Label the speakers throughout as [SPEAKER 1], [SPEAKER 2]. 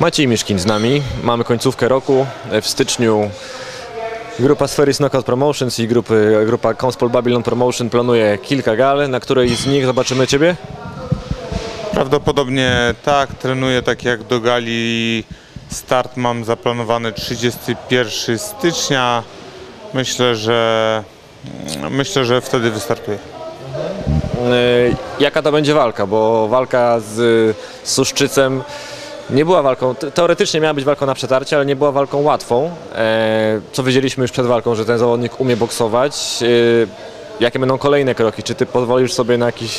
[SPEAKER 1] Maciej Miszkin z nami. Mamy końcówkę roku. W styczniu grupa Spheris Knockout Promotions i grupy, grupa Conspol Babylon Promotion planuje kilka gal. Na której z nich zobaczymy Ciebie?
[SPEAKER 2] Prawdopodobnie tak, trenuję tak jak do gali. Start mam zaplanowany 31 stycznia. Myślę, że myślę, że wtedy wystartuję.
[SPEAKER 1] Yy, Jaka to będzie walka? Bo walka z Suszczycem nie była walką, te- teoretycznie miała być walką na przetarcie, ale nie była walką łatwą. E, Co wiedzieliśmy już przed walką, że ten zawodnik umie boksować. E, Jakie będą kolejne kroki? Czy ty pozwolisz sobie na jakieś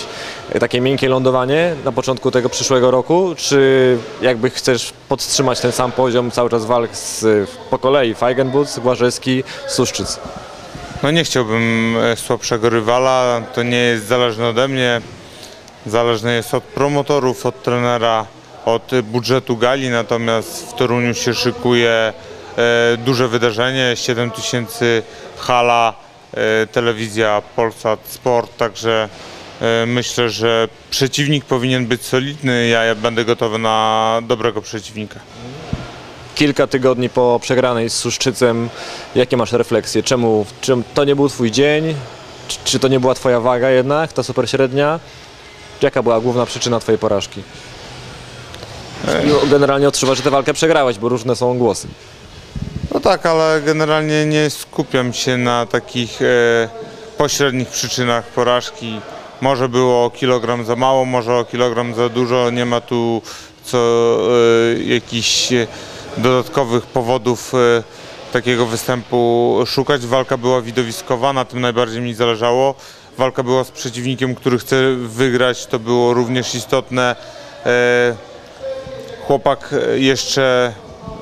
[SPEAKER 1] e, takie miękkie lądowanie na początku tego przyszłego roku? Czy jakby chcesz podtrzymać ten sam poziom cały czas walk z, po kolei Feigenbutz, Głażewski, Suszczyc?
[SPEAKER 2] No nie chciałbym słabszego rywala, to nie jest zależne ode mnie. Zależne jest od promotorów, od trenera, od budżetu gali, natomiast w Toruniu się szykuje e, duże wydarzenie, 7000 hala, e, telewizja Polsat Sport, także e, myślę, że przeciwnik powinien być solidny, ja będę gotowy na dobrego przeciwnika.
[SPEAKER 1] kilka tygodni po przegranej z Suszczycem, jakie masz refleksje? Czemu, czym to nie był twój dzień? Czy, czy to nie była twoja waga jednak, ta super średnia? Jaka była główna przyczyna twojej porażki? No, Generalnie odczuwasz, że tę walkę przegrałeś, bo różne są głosy.
[SPEAKER 2] No tak, ale generalnie nie skupiam się na takich e, pośrednich przyczynach porażki. Może było o kilogram za mało, może o kilogram za dużo. Nie ma tu co e, jakichś e, dodatkowych powodów takiego występu szukać. Walka była widowiskowa, na tym najbardziej mi zależało. Walka była z przeciwnikiem, który chce wygrać, to było również istotne. E, chłopak e, jeszcze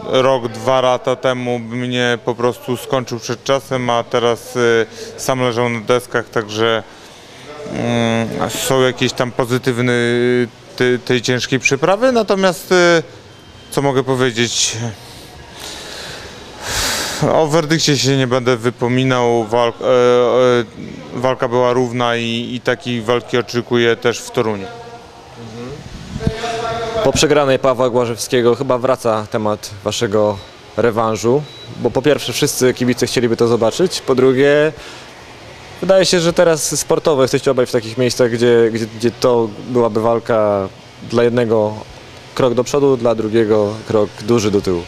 [SPEAKER 2] rok, dwa lata temu mnie po prostu skończył przed czasem, a teraz y, sam leżał na deskach, także mm, są jakieś tam pozytywne y, tej, ciężkiej przyprawy, natomiast co mogę powiedzieć? O werdykcie się nie będę wypominał, walk, e, e, walka była równa i, i takiej walki oczekuję też w Toruniu.
[SPEAKER 1] Po przegranej Pawła Głażewskiego chyba wraca temat waszego rewanżu, bo po pierwsze wszyscy kibice chcieliby to zobaczyć, po drugie wydaje się, że teraz sportowo jesteście obaj w takich miejscach, gdzie, gdzie, gdzie to byłaby walka dla jednego krok do przodu, dla drugiego krok duży do tyłu.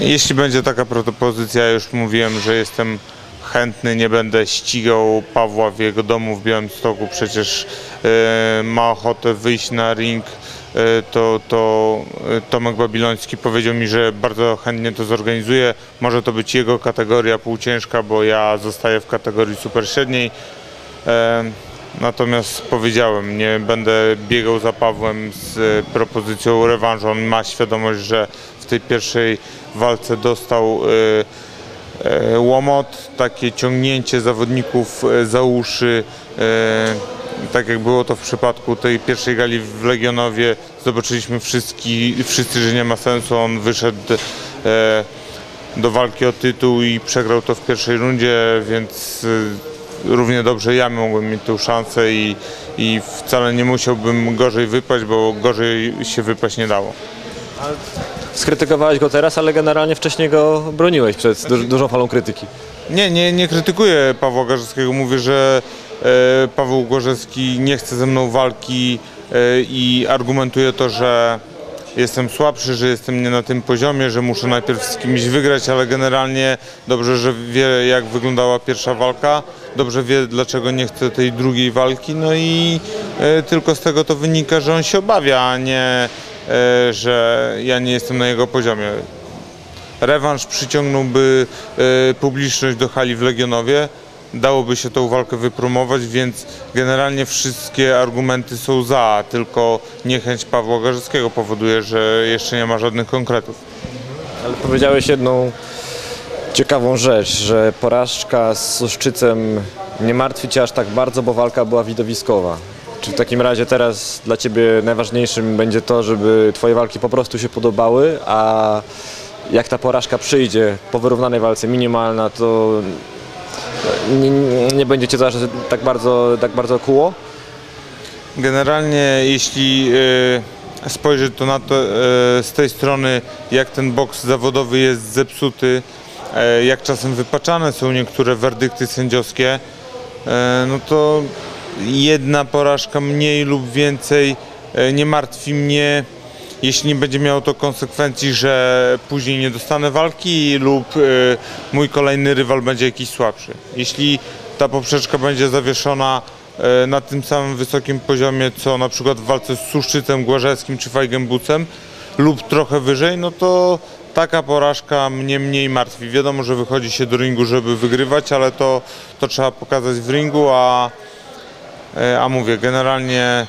[SPEAKER 2] Jeśli będzie taka propozycja, już mówiłem, że jestem chętny, nie będę ścigał Pawła w jego domu w Białymstoku, przecież e, ma ochotę wyjść na ring, e, to, to e, Tomek Babiloński powiedział mi, że bardzo chętnie to zorganizuje. Może to być jego kategoria półciężka, bo ja zostaję w kategorii super średniej. Natomiast powiedziałem, nie będę biegał za Pawłem z propozycją rewanżu. On ma świadomość, że w tej pierwszej walce dostał łomot, takie ciągnięcie zawodników e, za uszy. e, Tak jak było to w przypadku tej pierwszej gali w Legionowie, zobaczyliśmy wszystki, wszyscy, że nie ma sensu. On wyszedł e, do walki o tytuł i przegrał to w pierwszej rundzie, więc e, równie dobrze ja mogłem mieć tę szansę i, i wcale nie musiałbym gorzej wypaść, bo gorzej się wypaść nie dało.
[SPEAKER 1] Skrytykowałeś go teraz, ale generalnie wcześniej go broniłeś przed duż, dużą falą krytyki.
[SPEAKER 2] Nie, nie, nie krytykuję Pawła Gorzewskiego. Mówię, że e, Paweł Gorzewski nie chce ze mną walki e, i argumentuje to, że jestem słabszy, że jestem nie na tym poziomie, że muszę najpierw z kimś wygrać, ale generalnie dobrze, że wie jak wyglądała pierwsza walka, dobrze wie dlaczego nie chce tej drugiej walki, no i e, tylko z tego to wynika, że on się obawia, a nie, że ja nie jestem na jego poziomie. Rewanż przyciągnąłby e, publiczność do hali w Legionowie, dałoby się tą walkę wypromować, więc generalnie wszystkie argumenty są za, tylko niechęć Pawła Garzewskiego powoduje, że jeszcze nie ma żadnych konkretów.
[SPEAKER 1] Ale powiedziałeś jedną ciekawą rzecz, że porażka z Suszczycem nie martwi cię aż tak bardzo, bo walka była widowiskowa. Czy w takim razie teraz dla ciebie najważniejszym będzie to, żeby twoje walki po prostu się podobały, a jak ta porażka przyjdzie po wyrównanej walce minimalna, to nie, nie będzie cię aż tak bardzo, tak bardzo kuło?
[SPEAKER 2] Generalnie jeśli spojrzeć to na to e, z tej strony, jak ten boks zawodowy jest zepsuty, e, jak czasem wypaczane są niektóre werdykty sędziowskie, e, no to jedna porażka mniej lub więcej e, nie martwi mnie, jeśli nie będzie miało to konsekwencji, że później nie dostanę walki lub e, mój kolejny rywal będzie jakiś słabszy. Jeśli ta poprzeczka będzie zawieszona e, na tym samym wysokim poziomie, co na przykład w walce z Suszczycem, Głażewskim czy Fajgenbucem lub trochę wyżej, no to taka porażka mnie mniej martwi. Wiadomo, że wychodzi się do ringu, żeby wygrywać, ale to, to trzeba pokazać w ringu, a A mówię, generalnie e,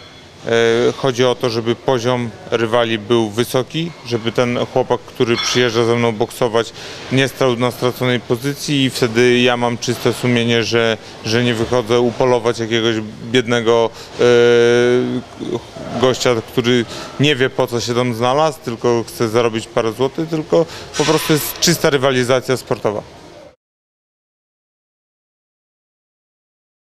[SPEAKER 2] chodzi o to, żeby poziom rywali był wysoki, żeby ten chłopak, który przyjeżdża ze mną boksować, nie stał na straconej pozycji i wtedy ja mam czyste sumienie, że, że nie wychodzę upolować jakiegoś biednego e, gościa, który nie wie po co się tam znalazł, tylko chce zarobić parę złotych, tylko po prostu jest czysta rywalizacja sportowa.